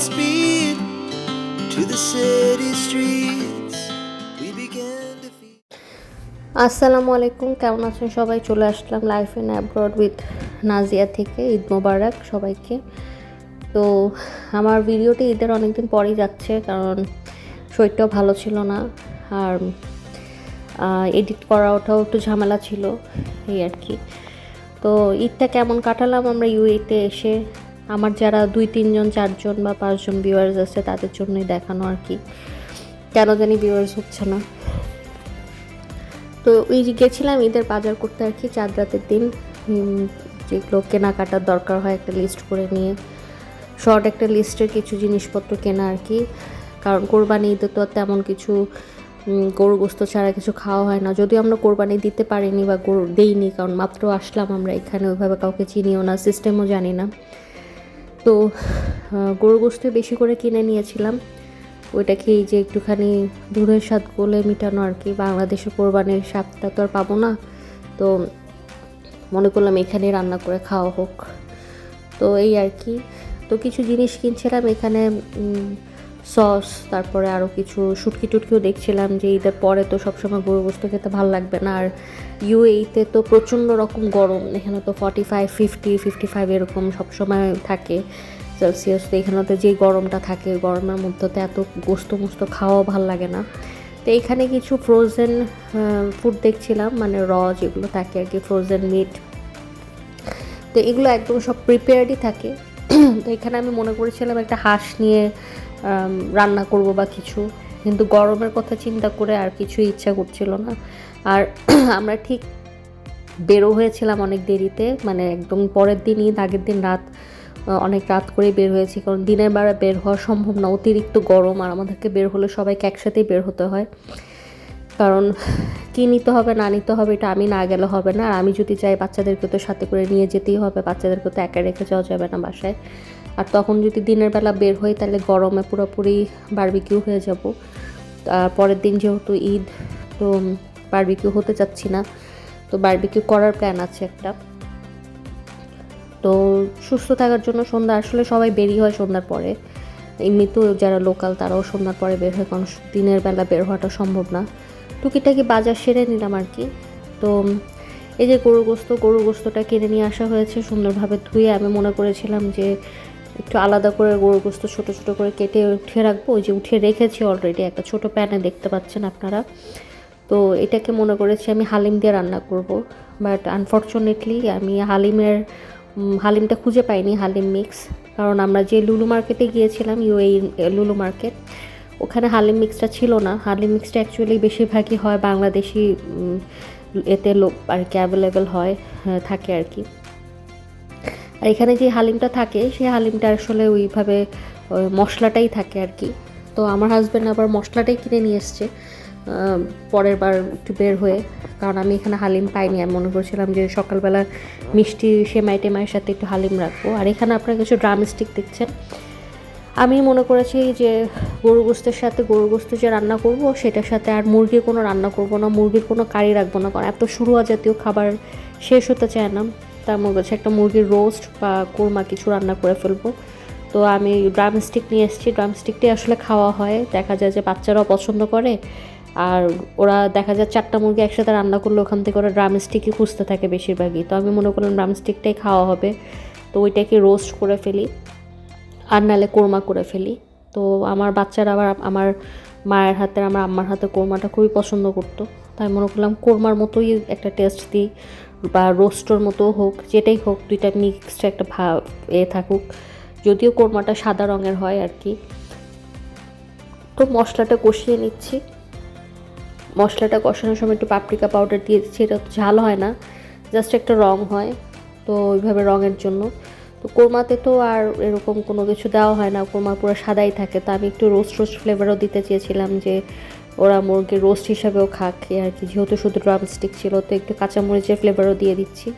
speed to the city streets. We began to feel. আসসালামু আলাইকুম, কেমন আছেন সবাই চলে আসলাম life in abroad with Nazia থেকে ঈদ মোবারক সবাইকে তো আমার ভিডিওটি ঈদের অনেকদিন পরেই যাচ্ছে, কারণ শরীরটাও ভালো ছিল না আর এডিট করা ওটাও একটু ঝামেলা ছিল, এই আর কি তো ঈদটা কেমন কাটালাম আমরা ইউএতে এসে আমার যারা দুই, তিনজন, চারজন বা পাঁচজন ভিউয়ার্স আছে, তাদের জন্যই দেখানো আর কি। কেন জানি ভিউয়ার্স হচ্ছে না। তো ওই গেছিলাম ঈদের বাজার করতে আর কি, চাঁদ রাতের দিন। যেগুলো কেনাকাটার দরকার হয় একটা লিস্ট করে নিয়ে। শর্ট একটা লিস্টের কিছু জিনিসপত্র কেনা আর কি। কারণ কোরবানি ঈদে তো আর তেমন কিছু গরু গোস্ত ছাড়া কিছু খাওয়া হয় না। যদিও আমরা কোরবানি দিতে পারিনি বা গরু দেইনি, কারণ মাত্র আসলাম আমরা এখানে। ওইভাবে কাউকে চিনিও না সিস্টেমও জানি না। তো গরু গোস্ত বেশি করে কিনে নিয়েছিলাম। ওইটা খেয়ে যে একটুখানি দুধের স্বাদ গোলে মিটানো আর কি, বাংলাদেশে কোরবানির স্বাদটা তো আর পাবো না। তো মনে করলাম এখানে রান্না করে খাওয়া হোক। তো এই আর কি। তো কিছু জিনিস কিনছিলাম এখানে সস, তারপরে আরও কিছু শুটকি টুটকিও দেখছিলাম যে ঈদের পরে তো সবসময় গরু গোস্ত খেতে ভালো লাগবে না। আর ইউএইতে তো প্রচণ্ড রকম গরম, এখানে তো forty five fifty fifty five এরকম সবসময় থাকে। সেলসিয়াস তো এখানে তো যেই গরমটা থাকে, গরমের মধ্যে তো এত গোস্ত মোস্ত খাওয়াও ভালো লাগে না। তো এখানে কিছু ফ্রোজেন ফুড দেখছিলাম মানে র যেগুলো থাকে আর কি ফ্রোজেন মিট তো এগুলো একদম সব প্রিপেয়ার্ডই থাকে। তো এখানে আমি মনে করেছিলাম একটা হাঁস নিয়ে রান্না করব বা কিছু। কিন্তু গরমের কথা চিন্তা করে আর কিছুই ইচ্ছা করছিল না। আর আমরা ঠিক বেরো হয়েছিলাম অনেক দেরিতে। মানে একদম পরের দিনই, আগের দিন রাত অনেক রাত করে বের হয়েছি। কারণ দিনের বেলা বের হওয়া সম্ভব না। অতিরিক্ত গরম আর আমাদেরকে বের হলে সবাইকে একসাথেই বের হতে হয়। কারণ কী নিতে হবে, না নিতে হবে, এটা আমি না গেলে হবে না। আর আমি যদি চাই বাচ্চাদেরকে তো সাথে করে নিয়ে যেতেই হবে, বাচ্চাদেরকে তো একা রেখে যাওয়া যাবে না বাসায়। আর তখন যদি দিনের বেলা বের হই, তাহলে গরমে পুরোপুরি বারবিকিউ হয়ে যাব। পরের দিন যেহেতু ঈদ, তো বারবিকিউ হতে চাচ্ছি না। তো বারবিকিউ করার প্ল্যান আছে একটা। তো সুস্থ থাকার জন্য সন্ধ্যা, আসলে সবাই বেরিয়ে হয় সন্ধ্যার পরে। এমনিতেও যারা লোকাল তারাও সন্ধ্যার পরে বের হয়, কারণ দিনের বেলা বের হওয়াটা সম্ভব না। টুকিটাকি বাজার সেরে নিলাম আর কি। তো এই যে গরু গোস্ত গরু গোস্তটা কিনে নিয়ে আসা হয়েছে, সুন্দরভাবে ধুয়ে আমি মনে করেছিলাম যে একটু আলাদা করে গরু গোস্ত ছোটো ছোটো করে কেটে উঠিয়ে রাখব। ওই যে উঠিয়ে রেখেছি অলরেডি একটা ছোটো প্যানে দেখতে পাচ্ছেন আপনারা। তো এটাকে মনে করেছি আমি হালিম দিয়ে রান্না করব। বাট আনফর্চুনেটলি আমি হালিমের হালিমটা খুঁজে পাইনি হালিম মিক্স কারণ আমরা যে লুলু মার্কেটে গিয়েছিলাম ইউএই লুলু মার্কেট ওখানে হালিম মিক্সটা ছিল না। হালিম মিক্সটা অ্যাকচুয়ালি বেশিরভাগই হয় বাংলাদেশি এতে লোক আর কি অ্যাভেলেবেল হয় হ্যাঁ, থাকে আর কি। আর এখানে যে হালিমটা থাকে, সেই হালিমটা আসলে ওইভাবে মশলাটাই থাকে আর কি। তো আমার হাজব্যান্ড আবার মশলাটাই কিনে নিয়ে এসছে পরের বার একটু বের হয়ে। কারণ আমি এখানে হালিম পাইনি আমি মনে করছিলাম যে সকালবেলা মিষ্টি সেমাই টেমাইয়ের সাথে একটু হালিম রাখব। আর এখানে আপনারা কিছু ড্রাম স্টিক দেখছেন। আমি মনে করেছি যে গরু গোস্তের সাথে গরু গোস্ত যে রান্না করব, সেটার সাথে আর মুরগির কোনো রান্না করব না, মুরগির কোনো কারি রাখব না। কারণ এত শুরুয়া জাতীয় খাবার শেষ হতে চায় না। তার মধ্যে হচ্ছে একটা মুরগির রোস্ট বা কোরমা কিছু রান্না করে ফেলব। তো আমি ড্রাম স্টিক নিয়ে এসেছি। ড্রাম স্টিকটি আসলে খাওয়া হয়। দেখা যায় যে বাচ্চারাও পছন্দ করে। আর ওরা দেখা যায় চারটা মুরগি একসাথে রান্না করলে ওখান থেকে ওরা ড্রাম স্টিকই খুঁজতে থাকে বেশিরভাগই। তো আমি মনে করলাম ড্রাম স্টিকটাই খাওয়া হবে। তো ওইটাকে রোস্ট করে ফেলি। আর নাহলে কোরমা করে ফেলি। তো আমার বাচ্চারা আবার আমার মায়ের হাতে আমার আম্মার হাতে কোরমাটা খুবই পছন্দ করতো। তাই মনে করলাম কোরমার মতোই একটা টেস্ট দিই। বা রোস্টোর মতো হোক, যেটাই হোক, দুইটা মিক্সড একটা ভা, এ থাকুক। যদিও কোরমাটা সাদা রঙের হয় আর কি। তো মশলাটা কষিয়ে নিচ্ছি। মশলাটা কষানোর সময় একটু পাপরিকা পাউডার দিয়ে দিচ্ছি, এটা তো ঝাল হয় না জাস্ট একটা রং হয়, তো ওইভাবে রঙের জন্য। তো কোরমাতে তো আর এরকম কোনো কিছু দেওয়া হয় না, কোরমা পুরো সাদাই থাকে, তো আমি একটু রোস্ট রোস্ট ফ্লেভারও দিতে চেয়েছিলাম যে ওরা মুরগির রোস্ট হিসাবেও খাক আর কি। যেহেতু শুধু ড্রামস্টিক ছিল, তো একটু কাঁচামরিচের ফ্লেভারও দিয়ে দিচ্ছি।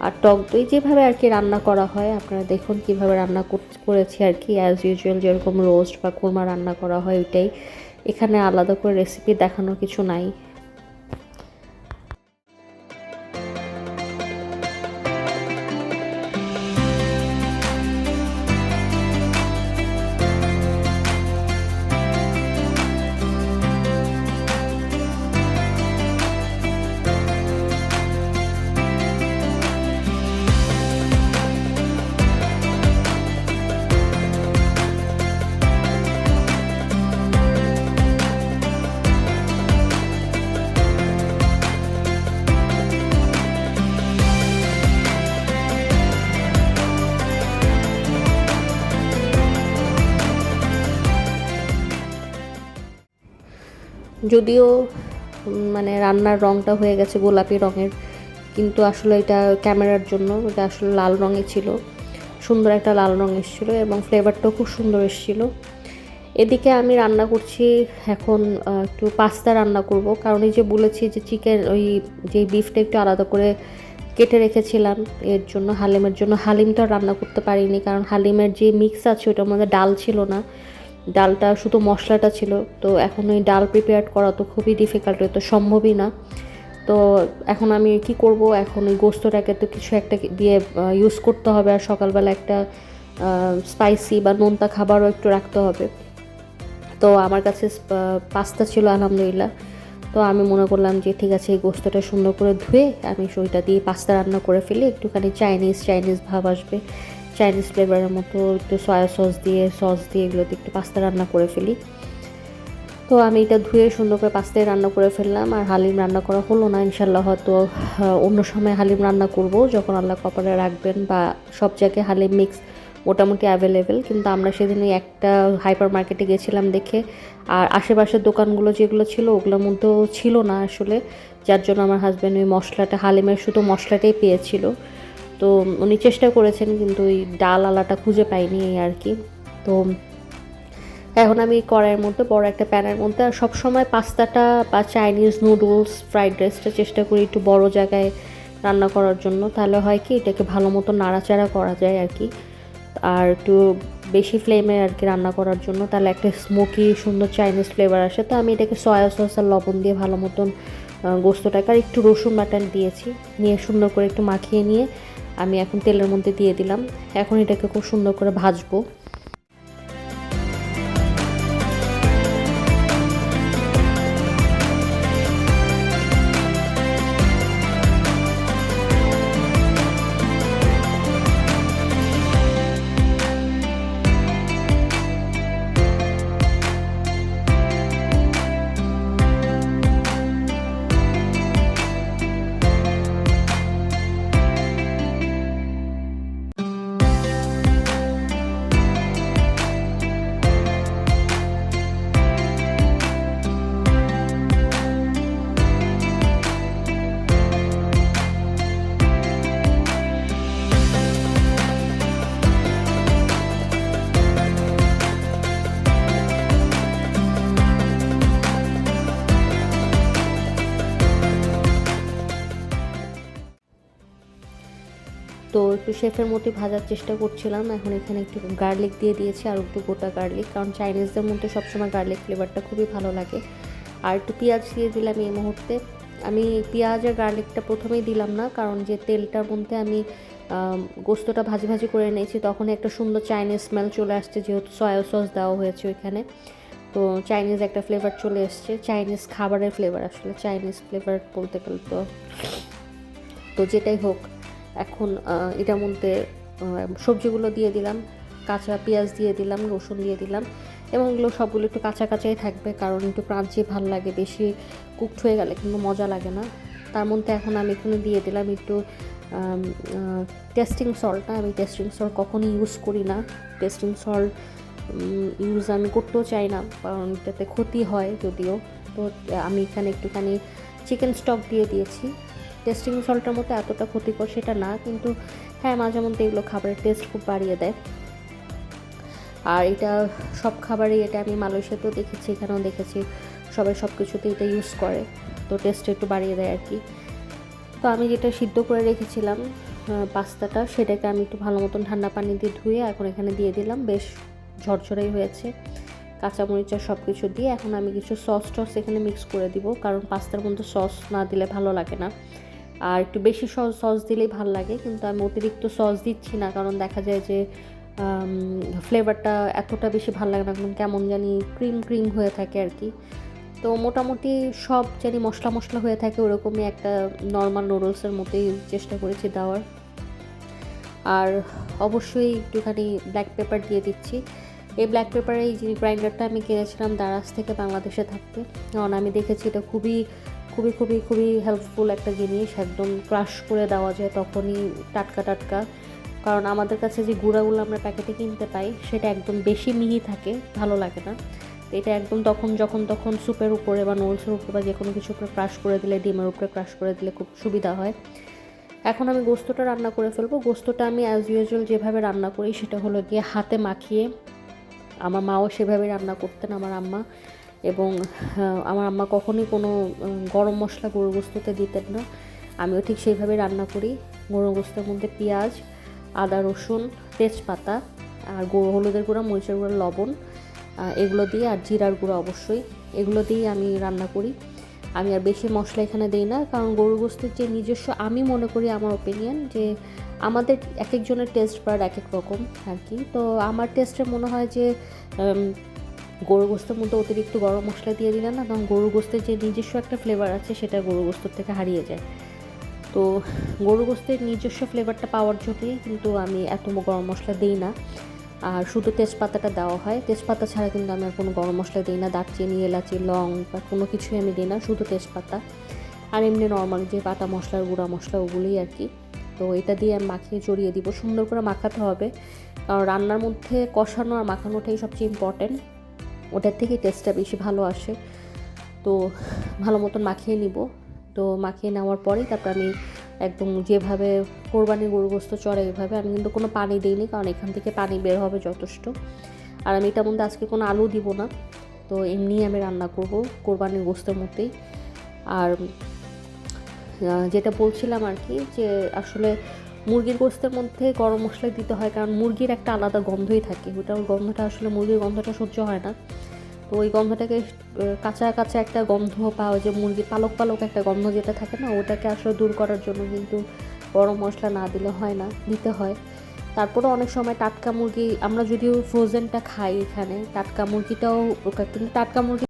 আর টক দই যেভাবে আর কি রান্না করা হয়, আপনারা দেখুন কীভাবে রান্না কর- করেছি আর কি। অ্যাজ ইউজুয়াল যেরকম রোস্ট বা কোরমা রান্না করা হয়, ওইটাই। এখানে আলাদা করে রেসিপি দেখানোর কিছু নাই। যদিও মানে রান্নার রঙটা হয়ে গেছে গোলাপি রঙের, কিন্তু আসলে এটা ক্যামেরার জন্য, এটা আসলে লাল রঙে ছিল। সুন্দর একটা লাল রঙ এসেছিল এবং ফ্লেভারটাও খুব সুন্দর এসেছিল। এদিকে আমি রান্না করছি এখন একটু পাস্তা রান্না করব, কারণ এই যে বলেছি যে চিকেন ওই যে বিফটা একটু আলাদা করে কেটে রেখেছিলাম, এর জন্য হালিমের জন্য। হালিমটা রান্না করতে পারিনি, কারণ হালিমের যে মিক্স আছে ওটার মধ্যে ডাল ছিল না। ডালটা, শুধু মশলাটা ছিল। তো এখন ওই ডাল প্রিপেয়ার করা তো খুবই ডিফিকাল্ট তো সম্ভবই না। তো এখন আমি কি করব? এখন ওই গোস্তটাকে তো কিছু একটা দিয়ে ইউজ করতে হবে। আর সকালবেলা একটা স্পাইসি বা নোনতা খাবারও একটু রাখতে হবে। তো আমার কাছে পাস্তা ছিল, আলহামদুলিল্লাহ। তো আমি মনে করলাম যে, ঠিক আছে, এই গোস্তটা সুন্দর করে ধুয়ে আমি ওইটা দিয়ে পাস্তা রান্না করে ফেলি। একটুখানি চাইনিজ চাইনিজ ভাব আসবে। চাইনিজ ফ্লেভারের মতো একটু সয়া সস দিয়ে সস দিয়ে এগুলোতে একটু পাস্তা রান্না করে ফেলি। তো আমি এটা ধুয়ে সুন্দর করে পাস্তায় রান্না করে ফেললাম। আর হালিম রান্না করা হলো না ইনশাল্লাহ হয়তো অন্য সময় হালিম রান্না করব যখন আল্লাহ কপালে রাখবেন বা সব জায়গায় হালিম মিক্স মোটামুটি অ্যাভেলেবেল কিন্তু আমরা সেদিন ওই একটা হাইপার মার্কেটে গেছিলাম দেখে, আর আশেপাশের দোকানগুলো যেগুলো ছিল, ওগুলোর মধ্যেও ছিল না আসলে। যার জন্য আমার হাজব্যান্ড ওই মশলাটা, হালিমের শুধু মশলাটাই পেয়েছিল। তো উনি চেষ্টা করেছেন, কিন্তু ওই ডাল আলাটা খুঁজে পাইনি এই আর কি। তো এখন আমি কড়াইয়ের মধ্যে, বড় একটা প্যানের মধ্যে, আর সবসময় পাস্তাটা বা চাইনিজ নুডলস, ফ্রাইড রাইসটা চেষ্টা করি একটু বড় জায়গায় রান্না করার জন্য। তাহলে হয় কি, এটাকে ভালো মতো নাড়াচাড়া করা যায় আর কি। আর একটু বেশি ফ্লেমে আর কি রান্না করার জন্য, তাহলে একটা স্মোকি, সুন্দর চাইনিজ ফ্লেভার আসে। তো আমি এটাকে সয়া সস আর লবণ দিয়ে ভালো মতন গোস্তটাকে, আর একটু রসুন বাটার দিয়েছি। নিয়ে সুন্দর করে একটু মাখিয়ে নিয়ে আমি এখন তেলের মধ্যে দিয়ে দিলাম। এখন এটাকে খুব সুন্দর করে ভাজবো। একটু শেফের মতো ভাজার চেষ্টা করছিলাম। এখন এখানে একটু গার্লিক দিয়ে দিয়েছি, আর একটু গোটা গার্লিক। কারণ চাইনিজদের মধ্যে সবসময় গার্লিক ফ্লেভারটা খুবই ভালো লাগে। আর একটু পেঁয়াজ দিয়ে দিলাম এই মুহূর্তে। আমি পেঁয়াজ আর গার্লিকটা প্রথমেই দিলাম না, কারণ যে তেলটার মধ্যে আমি গোস্তটা ভাজি ভাজি করে নিয়েছি তখন একটা সুন্দর চাইনিজ স্মেল চলে আসছে, যেহেতু সয়া সস দেওয়া হয়েছে ওইখানে। তো চাইনিজ একটা ফ্লেভার চলে এসছে, চাইনিজ খাবারের ফ্লেভার আসলে, চাইনিজ ফ্লেভার বলতে গেলে তো তো যেটাই হোক। এখন এটার মধ্যে সবজিগুলো দিয়ে দিলাম, কাঁচা পেঁয়াজ দিয়ে দিলাম, রসুন দিয়ে দিলাম এবং এগুলো সবগুলো একটু কাঁচা কাঁচাই থাকবে কারণ একটু ক্রাঞ্চি ভালো লাগে, বেশি কুকড হয়ে গেলে কিন্তু মজা লাগে না। তার মধ্যে এখন আমি এখানে দিয়ে দিলাম একটু টেস্টিং সল্টটা আমি টেস্টিং সল্ট কখনই ইউজ করি না। টেস্টিং সল্ট ইউজ আমি করতেও চাই না কারণ এটাতে ক্ষতি হয় যদিও। তো আমি এখানে একটুখানি চিকেন স্টক দিয়ে দিয়েছি। টেস্টিং সল্টের মতো এতটা ক্ষতিকর সেটা না, কিন্তু হ্যাঁ মাঝে মধ্যে এগুলো খাবারের টেস্ট খুব বাড়িয়ে দেয়। আর এটা সব খাবারই, এটা আমি মালয়েশিয়াতেও দেখেছি, এখানেও দেখেছি, সবাই সব কিছুতে এটা ইউজ করে। তো টেস্ট একটু বাড়িয়ে দেয় আর কি তো আমি যেটা সিদ্ধ করে রেখেছিলাম পাস্তাটা, সেটাকে আমি একটু ভালো মতন ঠান্ডা পানি দিয়ে ধুয়ে এখন এখানে দিয়ে দিলাম। বেশ ঝরঝরাই হয়েছে। কাঁচামরিচ সব কিছু দিয়ে এখন আমি কিছু সস টস এখানে মিক্স করে দিব, কারণ পাস্তার মধ্যে সস না দিলে ভালো লাগে না। আর একটু বেশি সস দিলেই ভালো লাগে, কিন্তু আমি অতিরিক্ত সস দিচ্ছি না, কারণ দেখা যায় যে ফ্লেভারটা এতটা বেশি ভালো লাগে না একদম কেমন জানি ক্রিম ক্রিম হয়ে থাকে আর কি। তো মোটামুটি সব জানি মশলা মশলা হয়ে থাকে, ওরকমই একটা নর্মাল নুডলসের মতোই চেষ্টা করেছি দেওয়ার। আর অবশ্যই একটুখানি ব্ল্যাক পেপার দিয়ে দিচ্ছি। এই ব্ল্যাক পেপারের এই গ্রাইন্ডারটা আমি কিনেছিলাম দারাজ থেকে বাংলাদেশে থাকতে, কারণ আমি দেখেছি এটা খুবই খুবই খুবই খুবই হেল্পফুল একটা জিনিস। একদম ক্রাশ করে দেওয়া যায় তখনই টাটকা টাটকা। কারণ আমাদের কাছে যে গুঁড়াগুলো আমরা প্যাকেটে কিনতে পাই, সেটা একদম বেশি মিহি থাকে, ভালো লাগে না। এটা একদম তখন, যখন, তখন স্যুপের উপরে বা নুডলসের উপরে বা যে কোনো কিছু উপরে ক্রাশ করে দিলে, ডিমের উপরে ক্রাশ করে দিলে খুব সুবিধা হয়। এখন আমি গোস্তটা রান্না করে ফেলব। গোস্তটা আমি অ্যাজ ইউজুয়াল যেভাবে রান্না করি, সেটা হলো গিয়ে হাতে মাখিয়ে, আমার মাও সেভাবে রান্না করতেন, আমার আম্মা। এবং আমার আম্মা কখনোই কোনো গরম মশলা গরু গোস্ততে দিতেন না। আমিও ঠিক সেইভাবে রান্না করি। গরু গোস্তের মধ্যে পেঁয়াজ, আদা, রসুন, তেজপাতা আর হলুদের গুঁড়া, মরিচের গুঁড়া, লবণ এগুলো দিয়ে আর জিরার গুঁড়া অবশ্যই। এগুলো দিয়েই আমি রান্না করি। আমি আর বেশি মশলা এখানে দিই না, কারণ গরু গোস্তের যে নিজস্ব, আমি মনে করি আমার ওপিনিয়ন যে আমাদের এক একজনের টেস্ট বার এক এক রকম আর কি। তো আমার টেস্টে মনে হয় যে গরু গোস্তের মধ্যে অতিরিক্ত গরম মশলা দিয়ে দিলে না কারণ গরু গোস্তের যে নিজস্ব একটা ফ্লেভার আছে, সেটা গরু গোস্তর থেকে হারিয়ে যায়। তো গরু গোস্তের নিজস্ব ফ্লেভারটা পাওয়ার জন্যই কিন্তু আমি এত গরম মশলা দিই না। আর শুধু তেজপাতাটা দেওয়া হয়। তেজপাতা ছাড়া কিন্তু আমি আর কোনো গরম মশলা দিই না। দারচিনি, এলাচি, লং বা কোনো কিছুই আমি দিই না, শুধু তেজপাতা। আর এমনি নর্মাল যে বাটা মশলার গুঁড়া মশলা, ওগুলোই আর কি। তো এটা দিয়ে আমি মাখিয়ে জড়িয়ে দিব। সুন্দর করে মাখাতে হবে। কারণ রান্নার মধ্যে কষানো আর মাখানোটাই সবচেয়ে ইম্পর্টেন্ট ওটার থেকেই টেস্টটা বেশি ভালো আসে। তো ভালো মতন মাখিয়ে নিব। তো মাখিয়ে নেওয়ার পরেই তারপর আমি একদম যেভাবে কোরবানি গরু গোস্ত চড়ে এইভাবে আমি কিন্তু কোনো পানি দিইনি, কারণ এখান থেকে পানি বের হবে যথেষ্ট। আর আমি এটার মধ্যে আজকে কোনো আলু দিব না। তো এমনি আমি রান্না করব কোরবানির গোস্তের মধ্যেই। আর যেটা বলছিলাম আর কি যে আসলে মুরগির গোস্তের মধ্যে গরম মশলা দিতে হয়, কারণ মুরগির একটা আলাদা গন্ধই থাকে। ওটা ওই গন্ধটা আসলে মুরগির গন্ধটা সহ্য হয় না। তো ওই গন্ধটাকে কাঁচা কাঁচা একটা গন্ধ পাওয়া যে মুরগির পালক পালক একটা গন্ধ যেটা থাকে না, ওটাকে আসলে দূর করার জন্য কিন্তু গরম মশলা না দিলে হয় না, দিতে হয়। তারপরে অনেক সময় টাটকা মুরগি, আমরা যদিও ফ্রোজেনটা খাই এখানে, টাটকা মুরগিটাও, কিন্তু টাটকা মুরগি